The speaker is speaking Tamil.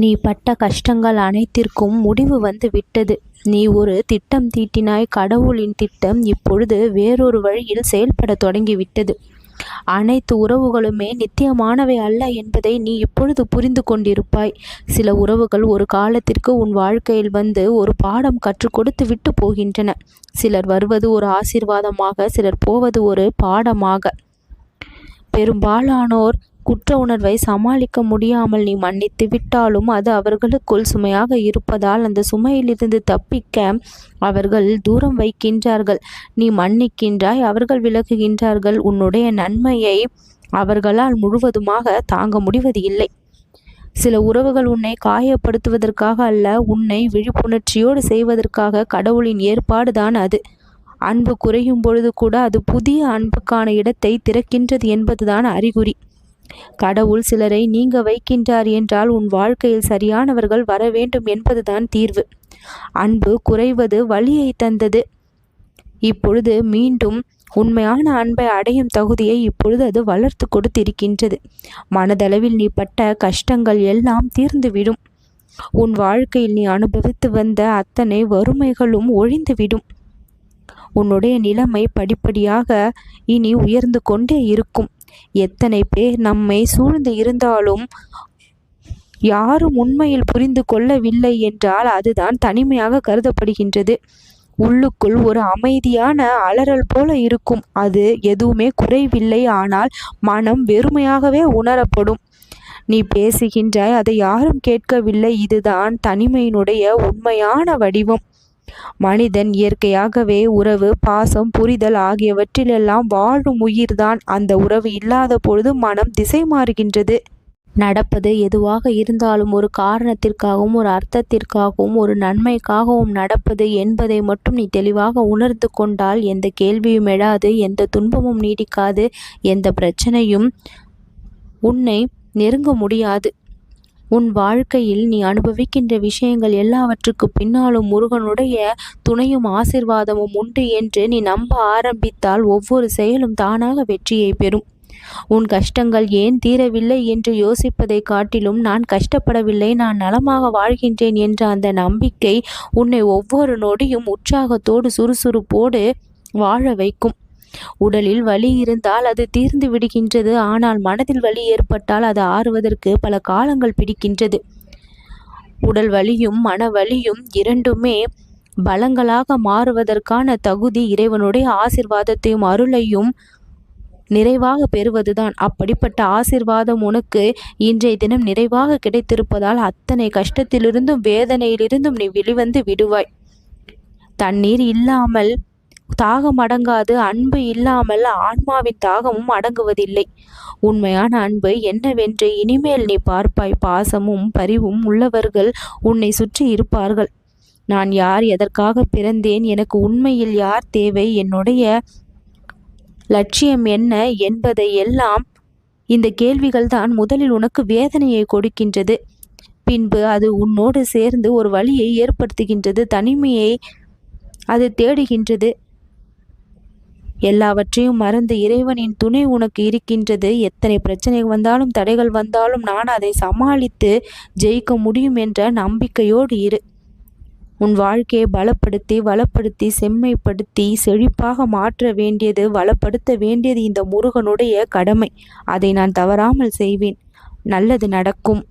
நீ பட்ட கஷ்டங்கள் அனைத்திற்கும் முடிவு வந்து விட்டது. நீ ஒரு திட்டம் தீட்டினாய் கடவுளின் திட்டம் இப்பொழுது வேறொரு வழியில் செயல்பட தொடங்கிவிட்டது அனைத்து உறவுகளுமே நித்தியமானவை அல்ல என்பதை நீ இப்பொழுது புரிந்து கொண்டிருப்பாய். சில உறவுகள் ஒரு காலத்திற்கு உன் வாழ்க்கையில் வந்து ஒரு பாடம் கற்றுக் கொடுத்து விட்டு போகின்றன. சிலர் வருவது ஒரு ஆசீர்வாதமாக சிலர் போவது ஒரு பாடமாக. பெரும்பாலானோர் குற்ற உணர்வை சமாளிக்க முடியாமல் நீ மன்னித்து விட்டாலும் அது அவர்களுக்குள் சுமையாக இருப்பதால் அந்த சுமையிலிருந்து தப்பிக்க அவர்கள் தூரம் வைக்கின்றார்கள். நீ மன்னிக்கின்றாய் அவர்கள் விலகுகின்றார்கள். உன்னுடைய நன்மையை அவர்களால் முழுவதுமாக தாங்க முடிவது இல்லை. சில உறவுகள் உன்னை காயப்படுத்துவதற்காக அல்ல உன்னை விழிப்புணர்ச்சியோடு செய்வதற்காக கடவுளின் ஏற்பாடுதான் அது. அன்பு குறையும் பொழுது கூட அது புதிய அன்புக்கான இடத்தை திறக்கின்றது என்பதுதான் அறிகுறி. கடவுள் சிலரை நீங்க வைக்கின்றார் என்றால் உன் வாழ்க்கையில் சரியானவர்கள் வர வேண்டும் என்பதுதான் தீர்வு. அன்பு குறைவது வழியை தந்தது. இப்பொழுது மீண்டும் உண்மையான அன்பை அடையும் தகுதியை இப்பொழுது அது வளர்த்து கொடுத்திருக்கின்றது. மனதளவில் நீ பட்ட கஷ்டங்கள் எல்லாம் தீர்ந்துவிடும். உன் வாழ்க்கையில் நீ அனுபவித்து வந்த அத்தனை வறுமைகளும் ஒழிந்துவிடும். உன்னுடைய நிலைமை படிப்படியாக இனி உயர்ந்து கொண்டே இருக்கும். எத்தனை பேர் நம்மை சூழ்ந்து இருந்தாலும் யாரும் உண்மையில் புரிந்து கொள்ளவில்லை என்றால் அதுதான் தனிமையாக கருதப்படுகின்றது. உள்ளுக்குள் ஒரு அமைதியான அலறல் போல இருக்கும். அது எதுவுமே குறைவில்லை. ஆனால் மனம் வெறுமையாகவே உணரப்படும். நீ பேசுகின்றாய் அதை யாரும் கேட்கவில்லை. இதுதான் தனிமையினுடைய உண்மையான வடிவம். மனிதன் இயற்கையாகவே உறவு பாசம் புரிதல் ஆகியவற்றிலெல்லாம் வாழும் உயிர்தான். அந்த உறவு இல்லாத பொழுது மனம் திசை மாறுகின்றது. நடப்பது எதுவாக இருந்தாலும் ஒரு காரணத்திற்காகவும் ஒரு அர்த்தத்திற்காகவும் ஒரு நன்மைக்காகவும் நடப்பது என்பதை மட்டும் நீ தெளிவாக உணர்ந்து கொண்டால் எந்த கேள்வியும் எழாது எந்த துன்பமும் நீடிக்காது எந்த பிரச்சனையும் உன்னை நெருங்க முடியாது. உன் வாழ்க்கையில் நீ அனுபவிக்கின்ற விஷயங்கள் எல்லாவற்றுக்கு பின்னாலும் முருகனுடைய துணையும் ஆசிர்வாதமும் உண்டு என்று நீ நம்ப ஆரம்பித்தால் ஒவ்வொரு செயலும் தானாக வெற்றியை பெறும். உன் கஷ்டங்கள் ஏன் தீரவில்லை என்று யோசிப்பதை காட்டிலும் நான் கஷ்டப்படவில்லை நான் நலமாக வாழ்கின்றேன் என்ற அந்த நம்பிக்கை உன்னை ஒவ்வொரு நொடியும் உற்சாகத்தோடு சுறுசுறுப்போடு வாழ வைக்கும். உடலில் வலி இருந்தால் அது தீர்ந்து விடுகின்றது. ஆனால் மனதில் வலி ஏற்பட்டால் அது ஆறுவதற்கு பல காலங்கள் பிடிக்கின்றது. உடல் வலியும் மன வலியும் இரண்டுமே பலங்களாக மாறுவதற்கான தகுதி இறைவனுடைய ஆசிர்வாதத்தையும் அருளையும் நிறைவாக பெறுவதுதான். அப்படிப்பட்ட ஆசிர்வாதம் உனக்கு இன்றைய தினம் நிறைவாக கிடைத்திருப்பதால் அத்தனை கஷ்டத்திலிருந்தும் வேதனையிலிருந்தும் நீ வெளிவந்து விடுவாய். தண்ணீர் இல்லாமல் தாகம் அடங்காது அன்பு இல்லாமல் ஆன்மாவின் தாகமும் அடங்குவதில்லை. உண்மையான அன்பு என்னவென்று இனிமேல் நீ பார்ப்பாய். பாசமும் பரிவும் உள்ளவர்கள் உன்னை சுற்றி இருப்பார்கள். நான் யார் எதற்காக பிறந்தேன் எனக்கு உண்மையில் யார் தேவை என்னுடைய லட்சியம் என்ன என்பதை எல்லாம் இந்த கேள்விகள் தான் முதலில் உனக்கு வேதனையை கொடுக்கின்றது. பின்பு அது உன்னோடு சேர்ந்து ஒரு வழியை ஏற்படுத்துகின்றது தனிமையை அது தேடுகின்றது. எல்லாவற்றையும் மறந்து இறைவனின் துணை உனக்கு இருக்கின்றது. எத்தனை பிரச்சனை வந்தாலும் தடைகள் வந்தாலும் நான் அதை சமாளித்து ஜெயிக்க முடியும் என்ற நம்பிக்கையோடு இரு. உன் வாழ்க்கையை பலப்படுத்தி வளப்படுத்தி செம்மைப்படுத்தி செழிப்பாக மாற்ற வேண்டியது வளப்படுத்த வேண்டியது இந்த முருகனுடைய கடமை. அதை நான் தவறாமல் செய்வேன். நல்லது நடக்கும்.